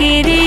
রে